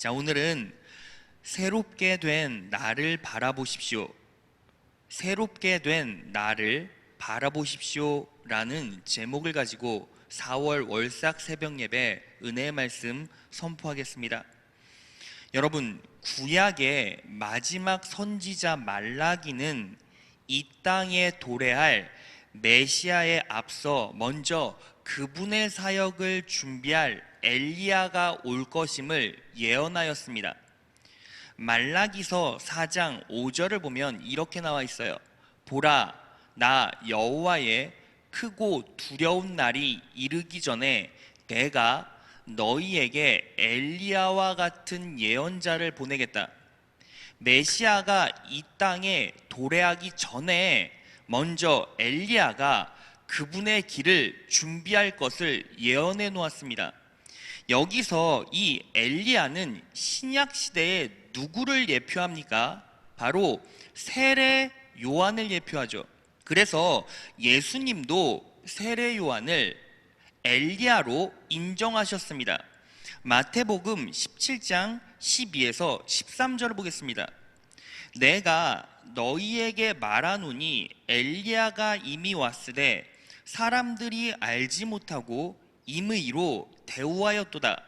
자, 오늘은 새롭게 된 나를 바라보십시오. 새롭게 된 나를 바라보십시오 라는 제목을 가지고 4월 월삭 새벽 예배 은혜의 말씀 선포하겠습니다. 여러분, 구약의 마지막 선지자 말라기는 이 땅에 도래할 메시아에 앞서 먼저 그분의 사역을 준비할 엘리야가 올 것임을 예언하였습니다. 말라기서 4장 5절을 보면 이렇게 나와 있어요. 보라, 나 여호와의 크고 두려운 날이 이르기 전에 내가 너희에게 엘리야와 같은 예언자를 보내겠다. 메시아가 이 땅에 도래하기 전에 먼저 엘리야가 그분의 길을 준비할 것을 예언해 놓았습니다. 여기서 이 엘리야는 신약 시대에 누구를 예표합니까? 바로 세례 요한을 예표하죠. 그래서 예수님도 세례 요한을 엘리야로 인정하셨습니다. 마태복음 17장 12에서 13절을 보겠습니다. 내가 너희에게 말하노니 엘리야가 이미 왔으되 사람들이 알지 못하고 임의로 대우하였도다.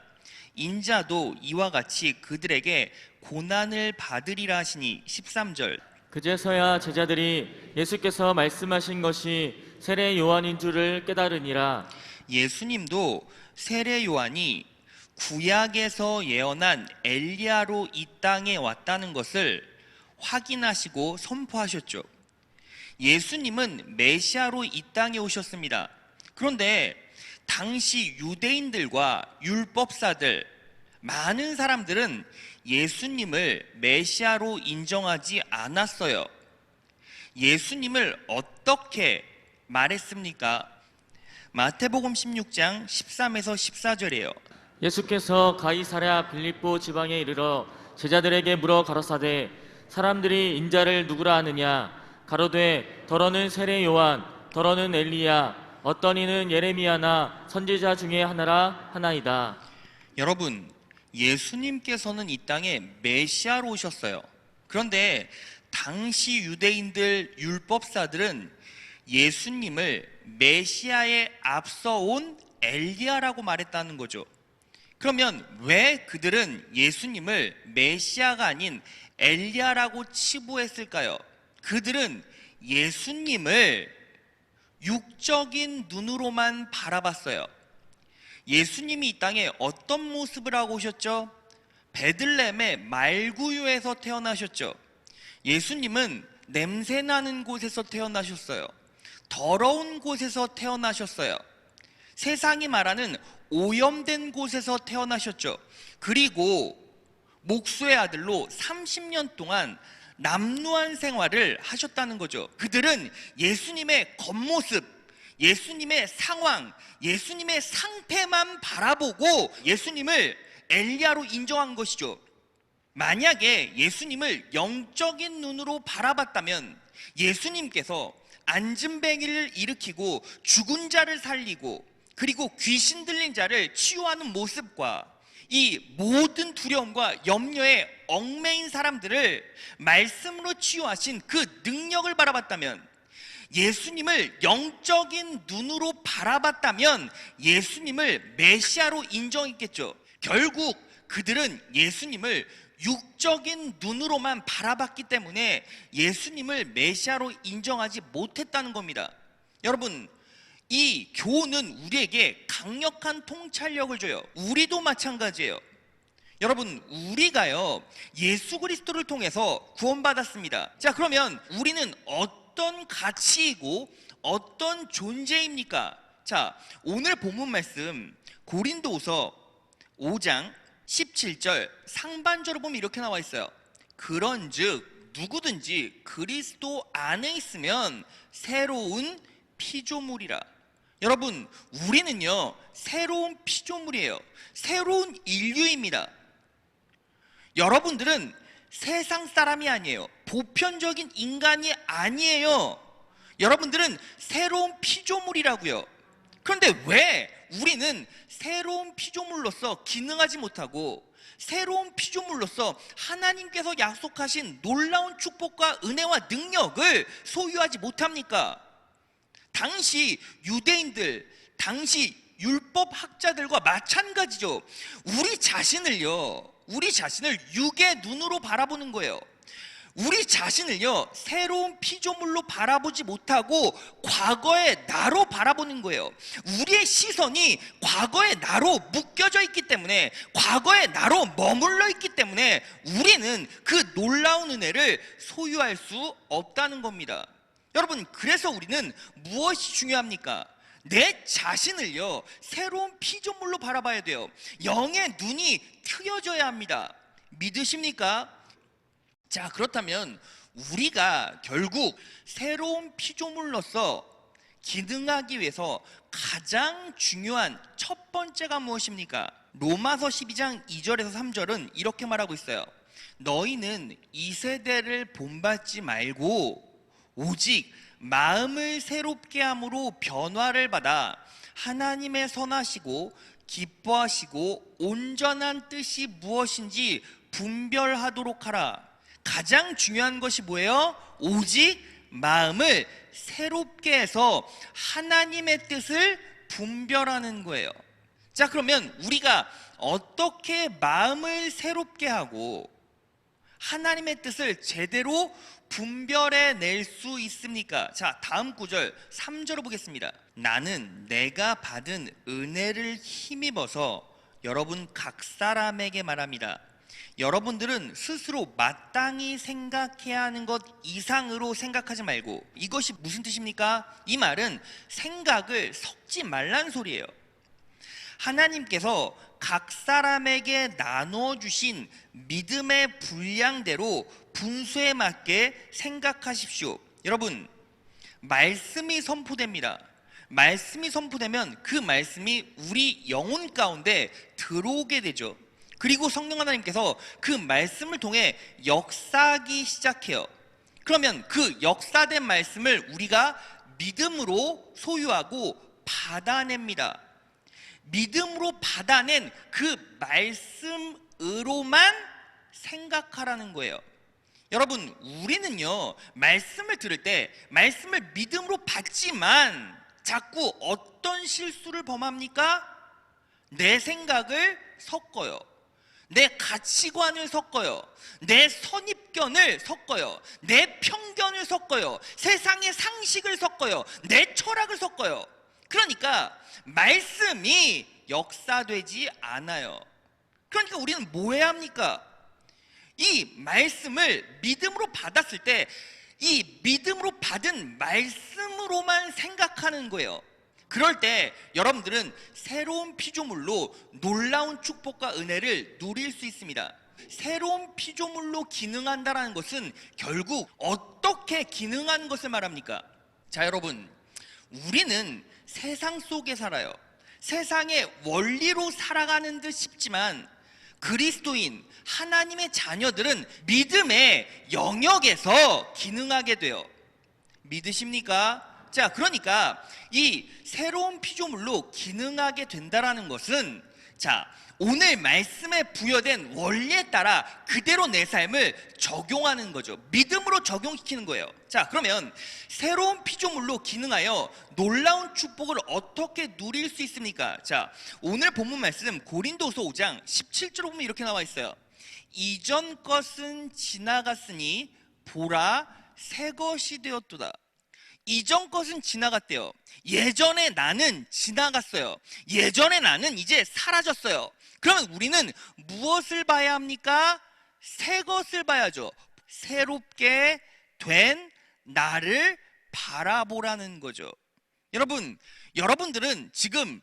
인자도 이와 같이 그들에게 고난을 받으리라 하시니 13절 그제서야 제자들이 예수께서 말씀하신 것이 세례 요한인 줄을 깨달으니라 예수님도 세례 요한이 구약에서 예언한 엘리야로 이 땅에 왔다는 것을 확인하시고 선포하셨죠. 예수님은 메시아로 이 땅에 오셨습니다. 그런데 당시 유대인들과 율법사들 많은 사람들은 예수님을 메시아로 인정하지 않았어요. 예수님을 어떻게 말했습니까? 마태복음 16장 13에서 14절이에요. 예수께서 가이사랴 빌립보 지방에 이르러 제자들에게 물어 가로사대 사람들이 인자를 누구라 하느냐 가로되 더러는 세례 요한 더러는 엘리야 어떤 이는 예레미야나 선지자 중에 하나라 하나이다 여러분, 예수님께서는 이 땅에 메시아로 오셨어요. 그런데 당시 유대인들 율법사들은 예수님을 메시아에 앞서 온 엘리야라고 말했다는 거죠. 그러면 왜 그들은 예수님을 메시아가 아닌 엘리야라고 치부했을까요? 그들은 예수님을 육적인 눈으로만 바라봤어요. 예수님이 이 땅에 어떤 모습을 하고 오셨죠? 베들렘의 말구유에서 태어나셨죠. 예수님은 냄새 나는 곳에서 태어나셨어요. 더러운 곳에서 태어나셨어요. 세상이 말하는 오염된 곳에서 태어나셨죠. 그리고 목수의 아들로 30년 동안 남루한 생활을 하셨다는 거죠. 그들은 예수님의 겉모습, 예수님의 상황, 예수님의 상태만 바라보고 예수님을 엘리야로 인정한 것이죠. 만약에 예수님을 영적인 눈으로 바라봤다면 예수님께서 안진뱅이를 일으키고 죽은 자를 살리고 그리고 귀신 들린 자를 치유하는 모습과 이 모든 두려움과 염려에 얽매인 사람들을 말씀으로 치유하신 그 능력을 바라봤다면 예수님을 영적인 눈으로 바라봤다면 예수님을 메시아로 인정했겠죠. 결국 그들은 예수님을 육적인 눈으로만 바라봤기 때문에 예수님을 메시아로 인정하지 못했다는 겁니다. 여러분, 이 교훈은 우리에게 강력한 통찰력을 줘요. 우리도 마찬가지예요. 여러분, 우리가요, 예수 그리스도를 통해서 구원받았습니다. 자, 그러면 우리는 어떤 가치이고 어떤 존재입니까? 자, 오늘 본문 말씀 고린도후서 5장 17절 상반절을 보면 이렇게 나와 있어요. 그런 즉 누구든지 그리스도 안에 있으면 새로운 피조물이라. 여러분, 우리는요, 새로운 피조물이에요. 새로운 인류입니다. 여러분들은 세상 사람이 아니에요. 보편적인 인간이 아니에요. 여러분들은 새로운 피조물이라고요. 그런데 왜 우리는 새로운 피조물로서 기능하지 못하고 새로운 피조물로서 하나님께서 약속하신 놀라운 축복과 은혜와 능력을 소유하지 못합니까? 당시 유대인들, 당시 율법 학자들과 마찬가지죠. 우리 자신을요, 우리 자신을 육의 눈으로 바라보는 거예요. 우리 자신을요, 새로운 피조물로 바라보지 못하고 과거의 나로 바라보는 거예요. 우리의 시선이 과거의 나로 묶여져 있기 때문에, 과거의 나로 머물러 있기 때문에 우리는 그 놀라운 은혜를 소유할 수 없다는 겁니다. 여러분, 그래서 우리는 무엇이 중요합니까? 내 자신을요, 새로운 피조물로 바라봐야 돼요. 영의 눈이 트여져야 합니다. 믿으십니까? 자, 그렇다면 우리가 결국 새로운 피조물로서 기능하기 위해서 가장 중요한 첫 번째가 무엇입니까? 로마서 12장 2절에서 3절은 이렇게 말하고 있어요. 너희는 이 세대를 본받지 말고 오직 마음을 새롭게 함으로 변화를 받아 하나님의 선하시고 기뻐하시고 온전한 뜻이 무엇인지 분별하도록 하라. 가장 중요한 것이 뭐예요? 오직 마음을 새롭게 해서 하나님의 뜻을 분별하는 거예요. 자, 그러면 우리가 어떻게 마음을 새롭게 하고 하나님의 뜻을 제대로 분별해 낼 수 있습니까? 자, 다음 구절 3절을 보겠습니다. 나는 내가 받은 은혜를 힘입어서 여러분 각 사람에게 말합니다. 여러분들은 스스로 마땅히 생각해야 하는 것 이상으로 생각하지 말고 이것이 무슨 뜻입니까? 이 말은 생각을 섞지 말란 소리예요. 하나님께서 각 사람에게 나누어 주신 믿음의 분량대로 분수에 맞게 생각하십시오. 여러분, 말씀이 선포됩니다. 말씀이 선포되면 그 말씀이 우리 영혼 가운데 들어오게 되죠. 그리고 성령 하나님께서 그 말씀을 통해 역사하기 시작해요. 그러면 그 역사된 말씀을 우리가 믿음으로 소유하고 받아냅니다. 믿음으로 받아낸 그 말씀으로만 생각하라는 거예요. 여러분, 우리는요, 말씀을 들을 때, 말씀을 믿음으로 받지만, 자꾸 어떤 실수를 범합니까? 내 생각을 섞어요. 내 가치관을 섞어요. 내 선입견을 섞어요. 내 편견을 섞어요. 세상의 상식을 섞어요. 내 철학을 섞어요. 그러니까 말씀이 역사되지 않아요. 그러니까 우리는 뭐 해야 합니까? 이 말씀을 믿음으로 받았을 때 이 믿음으로 받은 말씀으로만 생각하는 거예요. 그럴 때 여러분들은 새로운 피조물로 놀라운 축복과 은혜를 누릴 수 있습니다. 새로운 피조물로 기능한다라는 것은 결국 어떻게 기능하는 것을 말합니까? 자, 여러분. 우리는 세상 속에 살아요. 세상의 원리로 살아가는 듯 싶지만 그리스도인 하나님의 자녀들은 믿음의 영역에서 기능하게 돼요. 믿으십니까? 자, 그러니까 이 새로운 피조물로 기능하게 된다라는 것은 자, 오늘 말씀에 부여된 원리에 따라 그대로 내 삶을 적용하는 거죠. 믿음으로 적용시키는 거예요. 자, 그러면 새로운 피조물로 기능하여 놀라운 축복을 어떻게 누릴 수 있습니까? 자, 오늘 본문 말씀 고린도서 5장 17절 보면 이렇게 나와 있어요. 이전 것은 지나갔으니 보라 새 것이 되었도다. 이전 것은 지나갔대요. 예전에 나는 지나갔어요. 예전에 나는 이제 사라졌어요. 그러면 우리는 무엇을 봐야 합니까? 새 것을 봐야죠. 새롭게 된 나를 바라보라는 거죠. 여러분, 여러분들은 지금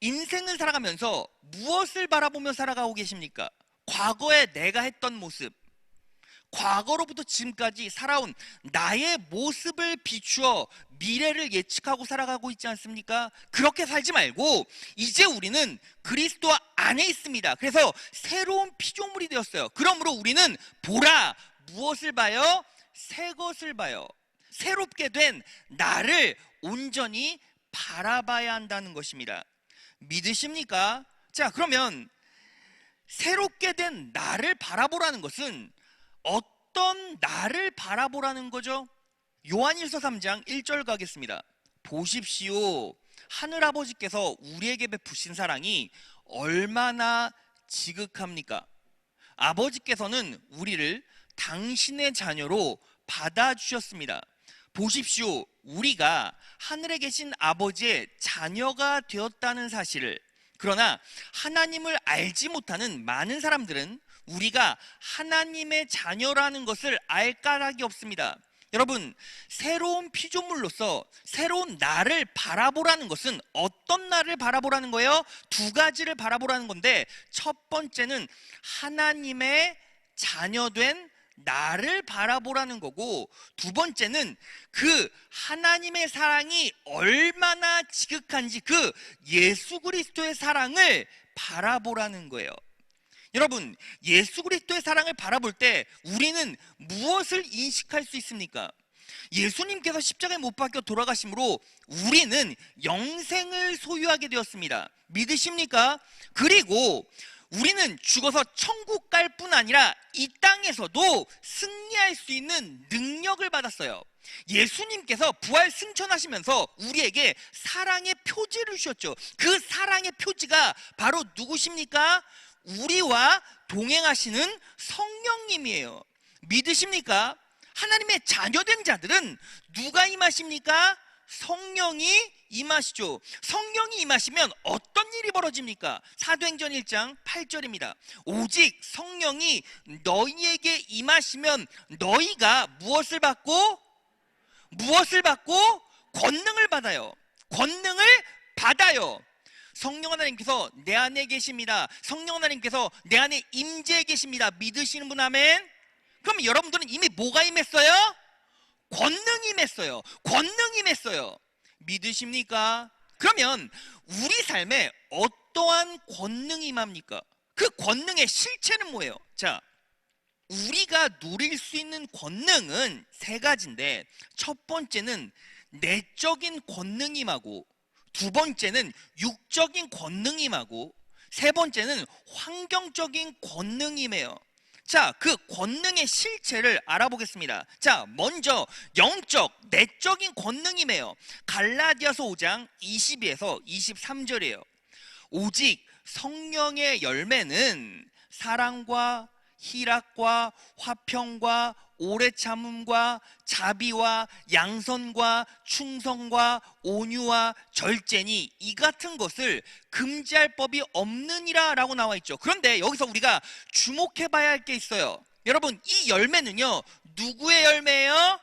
인생을 살아가면서 무엇을 바라보며 살아가고 계십니까? 과거에 내가 했던 모습, 과거로부터 지금까지 살아온 나의 모습을 비추어 미래를 예측하고 살아가고 있지 않습니까? 그렇게 살지 말고 이제 우리는 그리스도 안에 있습니다. 그래서 새로운 피조물이 되었어요. 그러므로 우리는 보라 무엇을 봐요? 새 것을 봐요. 새롭게 된 나를 온전히 바라봐야 한다는 것입니다. 믿으십니까? 자, 그러면 새롭게 된 나를 바라보라는 것은 어떤 나를 바라보라는 거죠? 요한일서 3장 1절 가겠습니다. 보십시오. 하늘 아버지께서 우리에게 베푸신 사랑이 얼마나 지극합니까? 아버지께서는 우리를 당신의 자녀로 받아주셨습니다. 보십시오. 우리가 하늘에 계신 아버지의 자녀가 되었다는 사실을 그러나 하나님을 알지 못하는 많은 사람들은 우리가 하나님의 자녀라는 것을 알 까닭이 없습니다. 여러분, 새로운 피조물로서 새로운 나를 바라보라는 것은 어떤 나를 바라보라는 거예요? 두 가지를 바라보라는 건데 첫 번째는 하나님의 자녀된 나를 바라보라는 거고 두 번째는 그 하나님의 사랑이 얼마나 지극한지 그 예수 그리스도의 사랑을 바라보라는 거예요. 여러분, 예수 그리스도의 사랑을 바라볼 때 우리는 무엇을 인식할 수 있습니까? 예수님께서 십자가에 못 박혀 돌아가심으로 우리는 영생을 소유하게 되었습니다. 믿으십니까? 그리고 우리는 죽어서 천국 갈 뿐 아니라 이 땅에서도 승리할 수 있는 능력을 받았어요. 예수님께서 부활 승천하시면서 우리에게 사랑의 표지를 주셨죠. 그 사랑의 표지가 바로 누구십니까? 우리와 동행하시는 성령님이에요. 믿으십니까? 하나님의 자녀된 자들은 누가 임하십니까? 성령이 임하시죠. 성령이 임하시면 어떤 일이 벌어집니까? 사도행전 1장 8절입니다. 오직 성령이 너희에게 임하시면 너희가 무엇을 받고 무엇을 받고 권능을 받아요. 권능을 받아요. 성령 하나님께서 내 안에 계십니다. 성령 하나님께서 내 안에 임재해 계십니다. 믿으시는 분 아멘? 그럼 여러분들은 이미 뭐가 임했어요? 권능이 임했어요. 권능이 임했어요. 믿으십니까? 그러면 우리 삶에 어떠한 권능이 임합니까? 그 권능의 실체는 뭐예요? 자, 우리가 누릴 수 있는 권능은 세 가지인데 첫 번째는 내적인 권능임하고 두 번째는 육적인 권능임하고 세 번째는 환경적인 권능임해요. 자, 그 권능의 실체를 알아보겠습니다. 자, 먼저 영적, 내적인 권능임해요. 갈라디아서 5장 22에서 23절이에요. 오직 성령의 열매는 사랑과 희락과 화평과 오래 참음과 자비와 양선과 충성과 온유와 절제니 이 같은 것을 금지할 법이 없느니라라고 나와 있죠. 그런데 여기서 우리가 주목해 봐야 할 게 있어요. 여러분, 이 열매는요. 누구의 열매예요?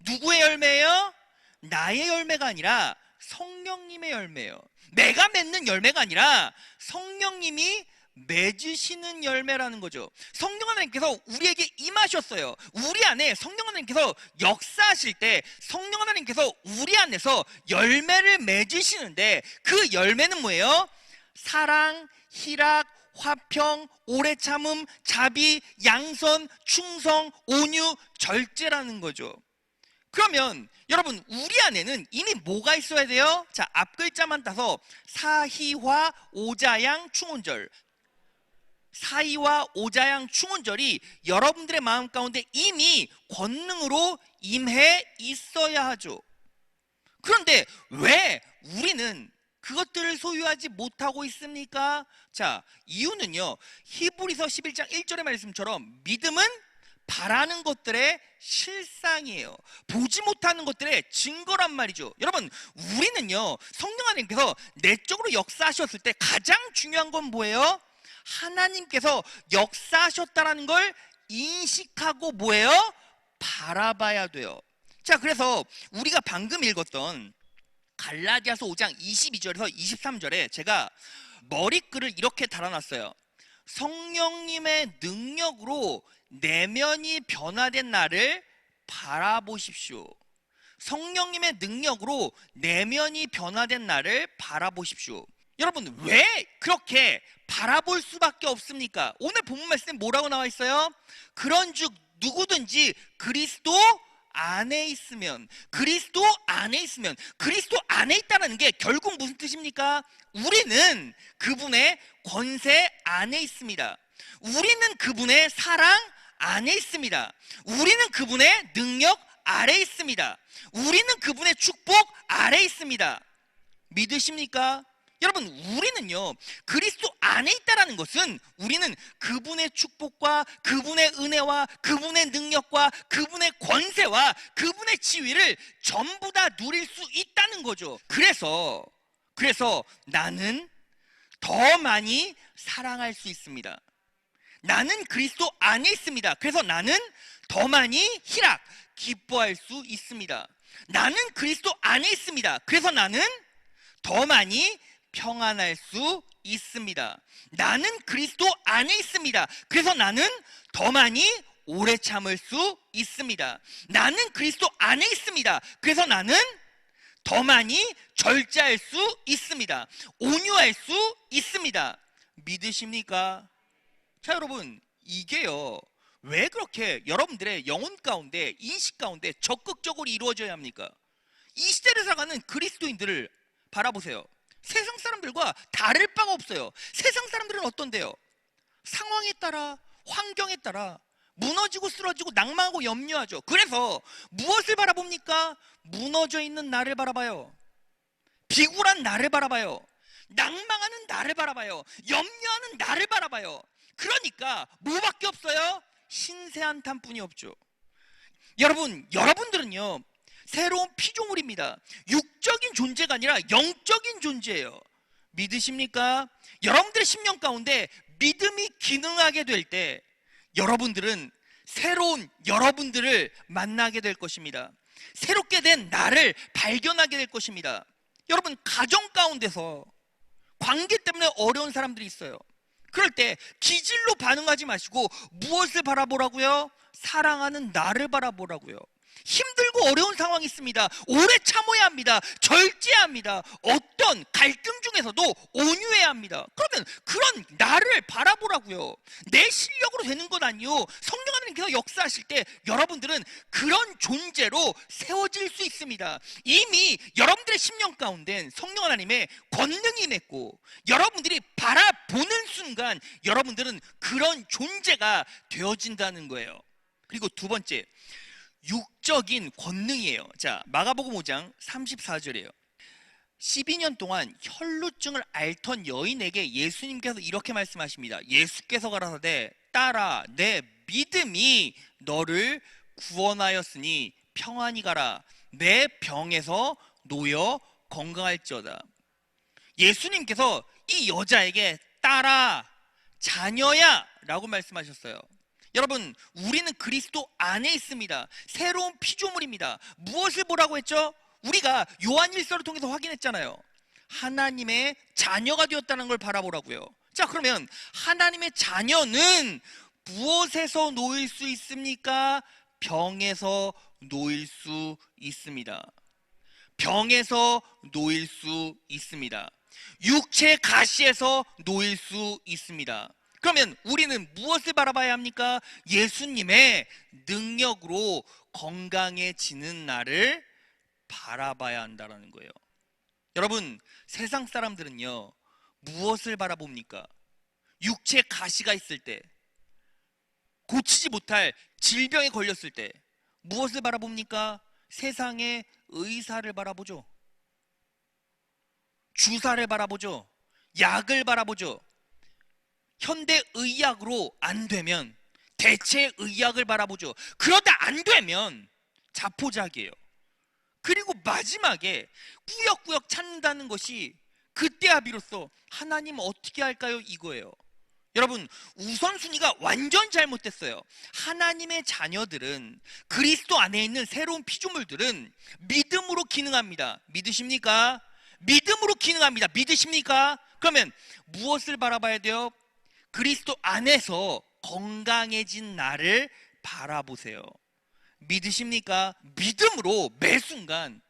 누구의 열매예요? 나의 열매가 아니라 성령님의 열매예요. 내가 맺는 열매가 아니라 성령님이 맺으시는 열매라는 거죠. 성령 하나님께서 우리에게 임하셨어요. 우리 안에 성령 하나님께서 역사하실 때 성령 하나님께서 우리 안에서 열매를 맺으시는데 그 열매는 뭐예요? 사랑, 희락, 화평, 오래 참음, 자비, 양선, 충성, 온유, 절제라는 거죠. 그러면 여러분 우리 안에는 이미 뭐가 있어야 돼요? 자, 앞 글자만 따서 사희화, 오자양, 충운절. 사이와 오자양 충운절이 여러분들의 마음 가운데 이미 권능으로 임해 있어야 하죠. 그런데 왜 우리는 그것들을 소유하지 못하고 있습니까? 자, 이유는요. 히브리서 11장 1절의 말씀처럼 믿음은 바라는 것들의 실상이에요. 보지 못하는 것들의 증거란 말이죠. 여러분, 우리는요. 성령 하나님께서 내적으로 역사하셨을 때 가장 중요한 건 뭐예요? 하나님께서 역사하셨다라는 걸 인식하고 뭐예요? 바라봐야 돼요. 자, 그래서 우리가 방금 읽었던 갈라디아서 5장 22절에서 23절에 제가 머리글을 이렇게 달아놨어요. 성령님의 능력으로 내면이 변화된 나를 바라보십시오. 성령님의 능력으로 내면이 변화된 나를 바라보십시오. 여러분 왜 그렇게 바라볼 수밖에 없습니까? 오늘 본문 말씀에 뭐라고 나와 있어요? 그런즉 누구든지 그리스도 안에 있으면 그리스도 안에 있으면 그리스도 안에 있다는 게 결국 무슨 뜻입니까? 우리는 그분의 권세 안에 있습니다. 우리는 그분의 사랑 안에 있습니다. 우리는 그분의 능력 아래 있습니다. 우리는 그분의 축복 아래 있습니다. 믿으십니까? 여러분, 우리는요, 그리스도 안에 있다라는 것은 우리는 그분의 축복과 그분의 은혜와 그분의 능력과 그분의 권세와 그분의 지위를 전부 다 누릴 수 있다는 거죠. 그래서, 그래서 나는 더 많이 사랑할 수 있습니다. 나는 그리스도 안에 있습니다. 그래서 나는 더 많이 희락, 기뻐할 수 있습니다. 나는 그리스도 안에 있습니다. 그래서 나는 더 많이 평안할 수 있습니다. 나는 그리스도 안에 있습니다. 그래서 나는 더 많이 오래 참을 수 있습니다. 나는 그리스도 안에 있습니다. 그래서 나는 더 많이 절제할 수 있습니다. 온유할 수 있습니다. 믿으십니까? 자, 여러분, 이게요. 왜 그렇게 여러분들의 영혼 가운데, 인식 가운데 적극적으로 이루어져야 합니까? 이 시대를 살아가는 그리스도인들을 바라보세요. 세상 사람들과 다를 바가 없어요. 세상 사람들은 어떤데요? 상황에 따라, 환경에 따라 무너지고 쓰러지고 낭망하고 염려하죠. 그래서 무엇을 바라봅니까? 무너져 있는 나를 바라봐요. 비굴한 나를 바라봐요. 낭망하는 나를 바라봐요. 염려하는 나를 바라봐요. 그러니까 뭐밖에 없어요? 신세 한탄뿐이 없죠. 여러분, 여러분들은요. 새로운 피조물입니다. 육적인 존재가 아니라 영적인 존재예요. 믿으십니까? 여러분들의 심령 가운데 믿음이 기능하게 될 때 여러분들은 새로운 여러분들을 만나게 될 것입니다. 새롭게 된 나를 발견하게 될 것입니다. 여러분, 가정 가운데서 관계 때문에 어려운 사람들이 있어요. 그럴 때 기질로 반응하지 마시고 무엇을 바라보라고요? 사랑하는 나를 바라보라고요. 힘들고 어려운 상황이 있습니다. 오래 참아야 합니다. 절제해야 합니다. 어떤 갈등 중에서도 온유해야 합니다. 그러면 그런 나를 바라보라고요. 내 실력으로 되는 건 아니요. 성령 하나님께서 역사하실 때 여러분들은 그런 존재로 세워질 수 있습니다. 이미 여러분들의 심령 가운데 성령 하나님의 권능이 맺고 여러분들이 바라보는 순간 여러분들은 그런 존재가 되어진다는 거예요. 그리고 두 번째, 육적인 권능이에요. 자, 마가복음 5장 34절이에요. 12년 동안 혈루증을 앓던 여인에게 예수님께서 이렇게 말씀하십니다. 예수께서 가라사대 딸아 내 믿음이 너를 구원하였으니 평안히 가라 내 병에서 놓여 건강할지어다. 예수님께서 이 여자에게 딸아 자녀야 라고 말씀하셨어요. 여러분, 우리는 그리스도 안에 있습니다. 새로운 피조물입니다. 무엇을 보라고 했죠? 우리가 요한 일서를 통해서 확인했잖아요. 하나님의 자녀가 되었다는 걸 바라보라고요. 자, 그러면 하나님의 자녀는 무엇에서 놓일 수 있습니까? 병에서 놓일 수 있습니다. 병에서 놓일 수 있습니다. 육체 가시에서 놓일 수 있습니다. 그러면 우리는 무엇을 바라봐야 합니까? 예수님의 능력으로 건강해지는 날을 바라봐야 한다는 거예요. 여러분, 세상 사람들은요, 무엇을 바라봅니까? 육체 가시가 있을 때, 고치지 못할 질병에 걸렸을 때, 무엇을 바라봅니까? 세상의 의사를 바라보죠. 주사를 바라보죠. 약을 바라보죠. 현대 의학으로 안 되면 대체 의학을 바라보죠. 그러다 안 되면 자포자기예요. 그리고 마지막에 꾸역꾸역 찾는다는 것이 그때야 비로소 하나님 어떻게 할까요? 이거예요. 여러분, 우선순위가 완전 잘못됐어요. 하나님의 자녀들은 그리스도 안에 있는 새로운 피조물들은 믿음으로 기능합니다. 믿으십니까? 믿음으로 기능합니다. 믿으십니까? 그러면 무엇을 바라봐야 돼요? 그리스도 안에서 건강해진 나를 바라보세요. 믿으십니까? 믿음으로 매 순간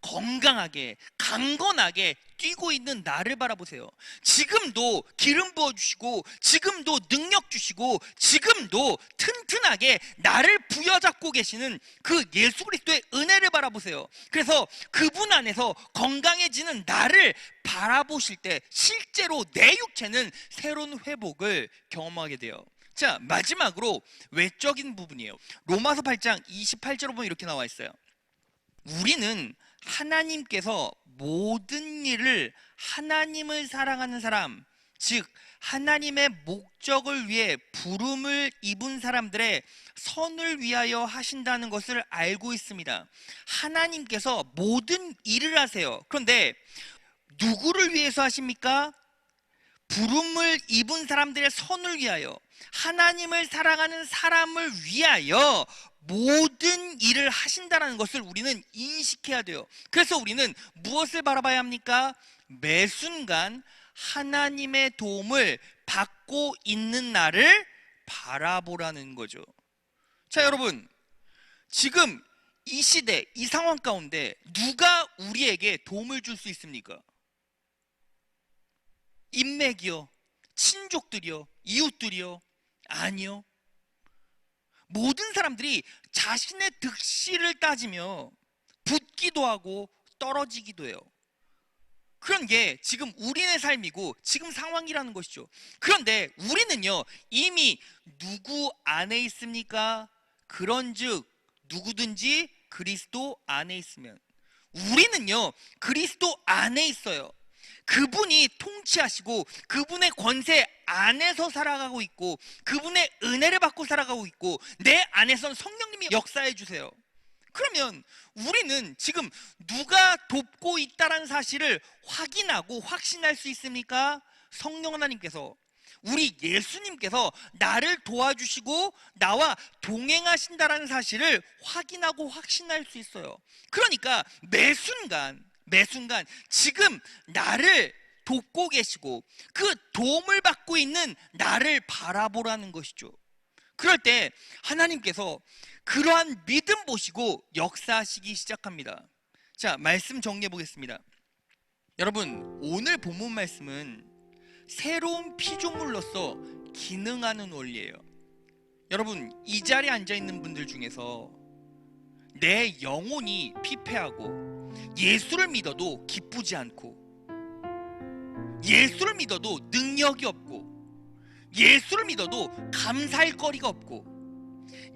건강하게, 강건하게, 뛰고 있는 나를 바라보세요. 지금도 기름 부어 주시고 지금도 능력 주시고 지금도 튼튼하게 나를 부여잡고 계시는 그 예수 그리스도의 은혜를 바라보세요. 그래서 그분 안에서 건강해지는 나를 바라보실 때 실제로 내 육체는 새로운 회복을 경험하게 돼요. 자, 마지막으로 외적인 부분이에요. 로마서 8장 28절로 보면 이렇게 나와 있어요. 우리는 하나님께서 모든 일을 하나님을 사랑하는 사람, 즉 하나님의 목적을 위해 부름을 입은 사람들의 선을 위하여 하신다는 것을 알고 있습니다. 하나님께서 모든 일을 하세요. 그런데 누구를 위해서 하십니까? 부름을 입은 사람들의 선을 위하여 하나님을 사랑하는 사람을 위하여 모든 일을 하신다는 것을 우리는 인식해야 돼요. 그래서 우리는 무엇을 바라봐야 합니까? 매 순간 하나님의 도움을 받고 있는 나를 바라보라는 거죠. 자, 여러분. 지금 이 시대, 이 상황 가운데 누가 우리에게 도움을 줄 수 있습니까? 인맥이요, 친족들이요, 이웃들이요, 아니요. 모든 사람들이 자신의 득실을 따지며 붙기도 하고 떨어지기도 해요. 그런 게 지금 우리의 삶이고 지금 상황이라는 것이죠. 그런데 우리는요, 이미 누구 안에 있습니까? 그런 즉 누구든지 그리스도 안에 있으면 우리는요, 그리스도 안에 있어요. 그분이 통치하시고 그분의 권세 안에서 살아가고 있고 그분의 은혜를 받고 살아가고 있고 내 안에선 성령님이 역사해 주세요. 그러면 우리는 지금 누가 돕고 있다는 사실을 확인하고 확신할 수 있습니까? 성령 하나님께서 우리 예수님께서 나를 도와주시고 나와 동행하신다라는 사실을 확인하고 확신할 수 있어요. 그러니까 매 순간 매 순간 지금 나를 돕고 계시고 그 도움을 받고 있는 나를 바라보라는 것이죠. 그럴 때 하나님께서 그러한 믿음 보시고 역사하시기 시작합니다. 자, 말씀 정리해 보겠습니다. 여러분, 오늘 본문 말씀은 새로운 피조물로서 기능하는 원리예요. 여러분, 이 자리에 앉아 있는 분들 중에서 내 영혼이 피폐하고 예수를 믿어도 기쁘지 않고 예수를 믿어도 능력이 없고 예수를 믿어도 감사할 거리가 없고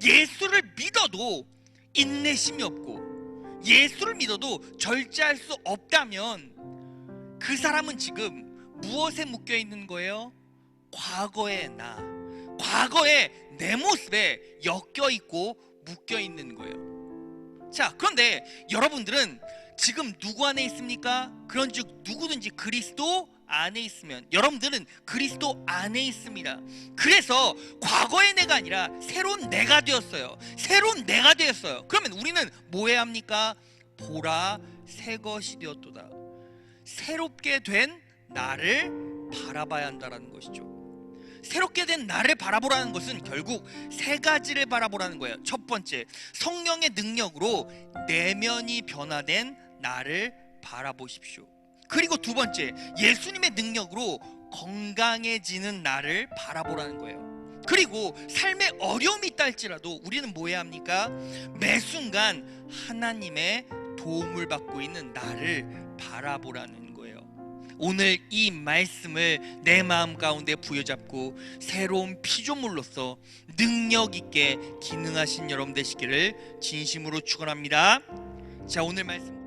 예수를 믿어도 인내심이 없고 예수를 믿어도 절제할 수 없다면 그 사람은 지금 무엇에 묶여 있는 거예요? 과거의 나, 과거의 내 모습에 엮여 있고 묶여 있는 거예요. 자, 그런데 여러분들은 지금 누구 안에 있습니까? 그런즉 누구든지 그리스도 안에 있으면 여러분들은 그리스도 안에 있습니다. 그래서 과거의 내가 아니라 새로운 내가 되었어요. 새로운 내가 되었어요. 그러면 우리는 뭐 해야 합니까? 보라 새 것이 되었도다. 새롭게 된 나를 바라봐야 한다라는 것이죠. 새롭게 된 나를 바라보라는 것은 결국 세 가지를 바라보라는 거예요. 첫 번째, 성령의 능력으로 내면이 변화된 나를 바라보십시오. 그리고 두 번째, 예수님의 능력으로 건강해지는 나를 바라보라는 거예요. 그리고 삶에 어려움이 있다 할지라도 우리는 뭐 해야 합니까? 매 순간 하나님의 도움을 받고 있는 나를 바라보라는 거예요. 오늘 이 말씀을 내 마음 가운데 부여잡고 새로운 피조물로서 능력 있게 기능하신 여러분 되시기를 진심으로 축원합니다. 자, 오늘 말씀